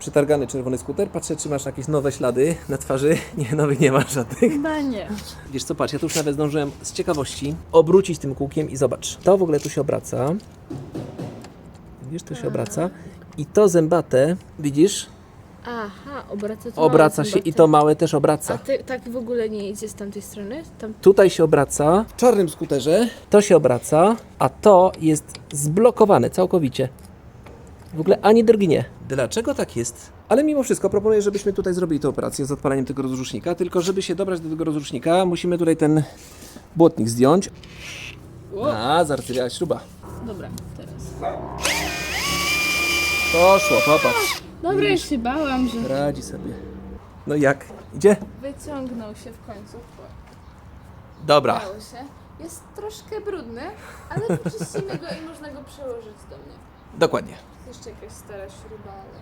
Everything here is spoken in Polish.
Przetargany czerwony skuter. Patrzę, czy masz jakieś nowe ślady na twarzy. Nie, nowych nie masz żadnych. Chyba nie. Wiesz co, patrz, ja tu już nawet zdążyłem z ciekawości obrócić tym kółkiem i zobacz. To w ogóle tu się obraca. Widzisz, to się obraca. I to zębate, widzisz, Aha, obraca to obraca małe się i zębaty. to małe też A obraca. ty tak w ogóle nie idzie z tamtej strony? Tam... Tutaj się obraca. W czarnym skuterze. To się obraca, a to jest zblokowane całkowicie. W ogóle ani drgnie. Dlaczego tak jest? Ale mimo wszystko proponuję, żebyśmy tutaj zrobili tę operację z odpaleniem tego rozrusznika. Tylko żeby się dobrać do tego rozrusznika, musimy tutaj ten błotnik zdjąć. A, zarcywiała śruba. Dobra, teraz. Poszło, popatrz. Dobra, już się bałam, że... Radzi sobie. No i jak? Idzie? Wyciągnął się w końcu. Dobra. Udało się. Jest troszkę brudny, ale wyczyścimy go i można go przełożyć do mnie. Dokładnie. Jeszcze jakaś stara śruba, ale...